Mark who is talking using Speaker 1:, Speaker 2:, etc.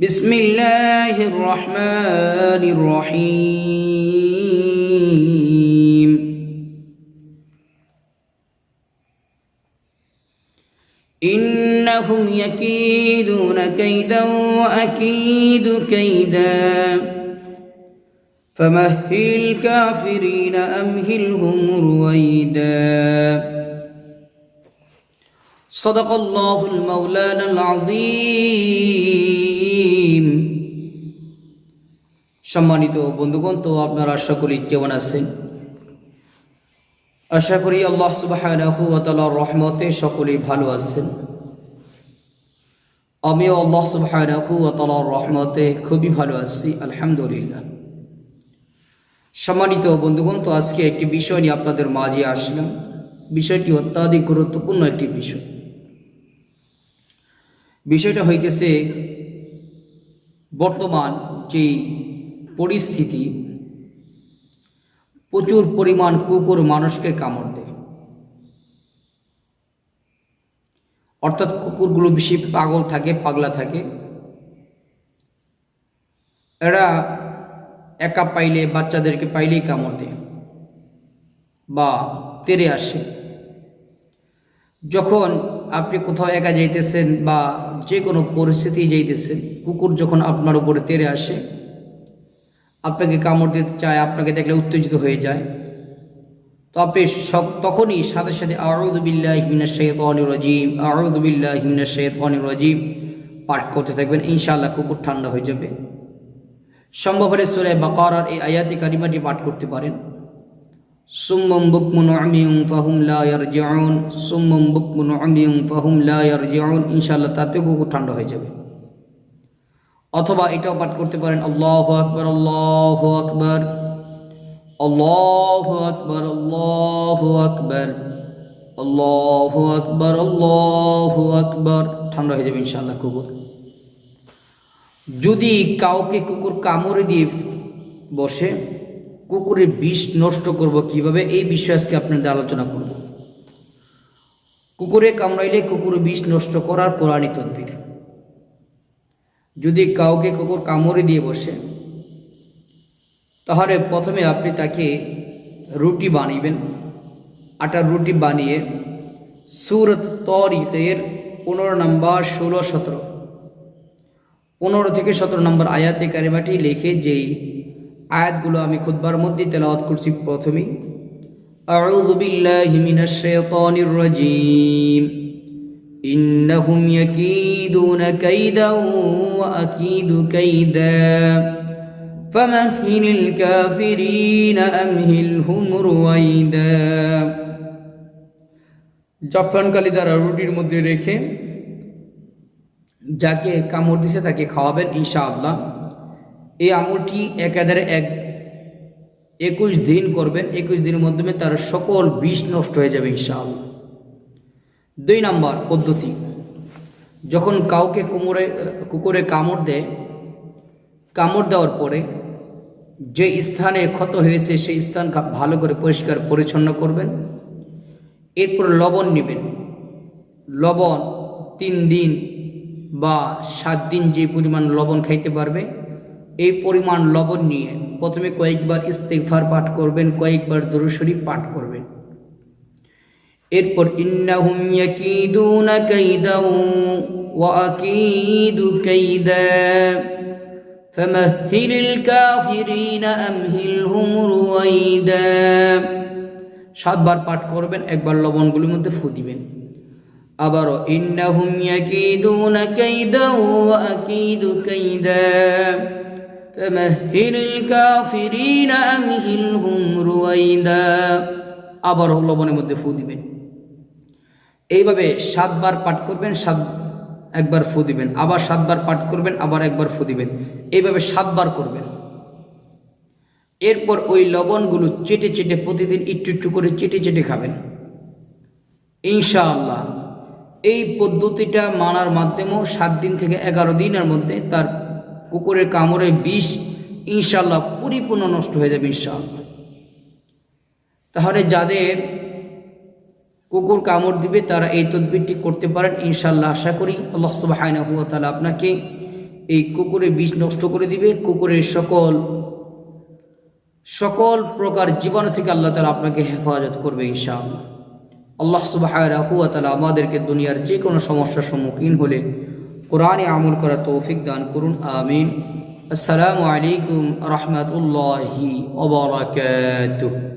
Speaker 1: بسم الله الرحمن الرحيم إنهم يكيدون كيدا وأكيد كيدا فمهل الكافرين أمهلهم رويدا صدق الله المولانا العظيم সম্মানিত বন্ধুগণ, তো আপনারা সকলেই কেমন আছেন? আশা করি আল্লাহ তাআলার রহমতে সকলেই ভালো আছেন। আমিও আল্লাহ তাআলার রহমতে খুবই ভালো আছি, আলহামদুলিল্লাহ। সম্মানিত বন্ধুগণ, তো আজকে একটি বিষয় নিয়ে আপনাদের মাঝে আসলাম। বিষয়টি অত্যাধিক গুরুত্বপূর্ণ একটি বিষয়। বিষয়টা হইতেছে বর্তমান যে পরিস্থিতি, প্রচুর পরিমাণ কুকুর মানুষকে কামড় দেয়। অর্থাৎ কুকুরগুলো বেশি পাগল থাকে, পাগলা থাকে। এরা একা পাইলে, বাচ্চাদেরকে পাইলেই কামড় দেয় বা তেরে আসে। যখন আপনি কোথাও একা যাইতেছেন বা যে কোনো পরিস্থিতি যাইতেছেন, কুকুর যখন আপনার উপরে তেরে আসে, আপনাকে কামড় দিতে চায়, আপনাকে দেখলে উত্তেজিত হয়ে যায়। তো আপনি সব তখনই সাথে সাথে আউদুবিল্লাহ হিমিনা সৈয়দ রাজিম আউদুবিল্লাহ হিমিনা সৈয়দ রাজিম পাঠ করতে থাকবেন, ইনশাআল্লাহ কুকুর ঠান্ডা হয়ে যাবে। সম্ভব হলে সুরে বাকারার এই আয়াতি কারিমাটি পাঠ করতে পারেন। সুম্মম বুকমুন আমিউম ফাহুম লা ইয়ারজিউন, সুম্মম বুকমুন আমিউম ফাহুম লা ইয়ারজিউন, ইনশাআল্লাহ তাতেও কুকুর ঠান্ডা হয়ে যাবে। অথবা এটাও পাঠ করতে পারেন, আল্লাহ আকবর আল্লাহ আকবর আল্লাহ আকবর আল্লাহ আকবর আল্লাহ আকবর আল্লাহ আকবর, ঠান্ডা হয়ে যাবে ইনশাআল্লাহ কুকুর। যদি কাউকে কুকুর কামড়ে দিয়ে বসে কুকুরের বিষ নষ্ট করব কীভাবে? এই বিষয়ে আজকে আপনাদের আলোচনা করব। কুকুরে কামড়াইলে কুকুরের বিষ নষ্ট করার কোরআনী তদ্বির। যদি কাউকে কুকুর কামড়ে দিয়ে বসে, তাহলে প্রথমে আপনি তাকে রুটি বানিবেন। আটার রুটি বানিয়ে সুরত তরিকের পনেরো নম্বর ষোলো সতেরো, পনেরো থেকে সতেরো নম্বর আয়াতে কারিমাটি লিখে যেই আয়াতগুলো আমি খুদবার মধ্যে তেলাওয়াত করছি প্রথমেই أعوذ بالله من الشيطان الرجيم إنهم يكيدون كيدا وأكيد كيدا فمهل الكافرين أمهلهم رويدا জাফরানকালি দ্বারা রুটির মধ্যে রেখে যাকে কামড় দিছে তাকে খাওয়াবেন ইনশাআল্লাহ এই আমলটি একাধারে এক একুশ দিন করবেন, একুশ দিনের মাধ্যমে তার সকল বিষ নষ্ট হয়ে যাবে ইনশাআল্লাহ। দুই নাম্বার পদ্ধতি, যখন কাউকে কুমোরে, কুকুরে কামড় দেয়, কামড় দেওয়ার পরে যে স্থানে ক্ষত হয়েছে সেই স্থান ভালো করে পরিষ্কার পরিচ্ছন্ন করবেন। এরপর লবণ নেবেন। লবণ তিন দিন বা সাত দিন যে পরিমাণ লবণ খাইতে পারবে এই পরিমাণ লবণ নিয়ে প্রথমে কয়েকবার ইস্তেকফার পাঠ করবেন, কয়েকবার দরুশরী পাঠ করবেন। এরপর, ইন্নাহুম ইয়াকিদুনা কাইদাউ ওয়া আকিদু কাইদা ফামাহহিলিল কাফিরিনা আমহিলহুম রুয়াইদা সাতবার পাঠ করবেন, একবার লবণগুলির মধ্যে ফু দিবেন। আবারও, ইন্নাহুম ইয়াকিদুনা কাইদাউ ওয়া আকিদু কাইদা। فمهل الكافرين أمهلهم رويدا আবারও লবণের মধ্যে ফু দিবেন এইভাবে সাতবার পাঠ করবেন সাত একবার ফু দিবেন আবার সাতবার পাঠ করবেন আবার একবার ফু দিবেন এইভাবে সাতবার করবেন এরপর ওই লবণগুলো চেটে চেটে প্রতিদিন একটু একটু করে চেটে চেটে খাবেন ইনশাআল্লাহ এই পদ্ধতিটা মানার মাধ্যমেও সাত দিন থেকে এগারো দিনের মধ্যে তার কুকুরের কামড়ে বিষ ইনশাল্লাহ পরিপূর্ণ নষ্ট হয়ে যাবে ইনশাআল্লাহ। তাহলে যাদের কুকুর কামড় দিবে, তারা এই তদবিরটি করতে পারেন ইনশাল্লাহ আশা করি আল্লাহ সুবাহায়না হুয়া তালা আপনাকে এই কুকুরের বিষ নষ্ট করে দিবে। কুকুরের সকল সকল প্রকার জীবাণু থেকে আল্লাহ তালা আপনাকে হেফাজত করবে ইনশাআল্লাহ। আল্লাহ সুবাহায়না হুয়া তালা আমাদেরকে দুনিয়ার যে কোনো সমস্যার সম্মুখীন হলে কোরআনে আমল করা তৌফিক দান করুন আমিন। আসসালামু আলাইকুম রহমতুল্লাহি ওবরাকাতুহ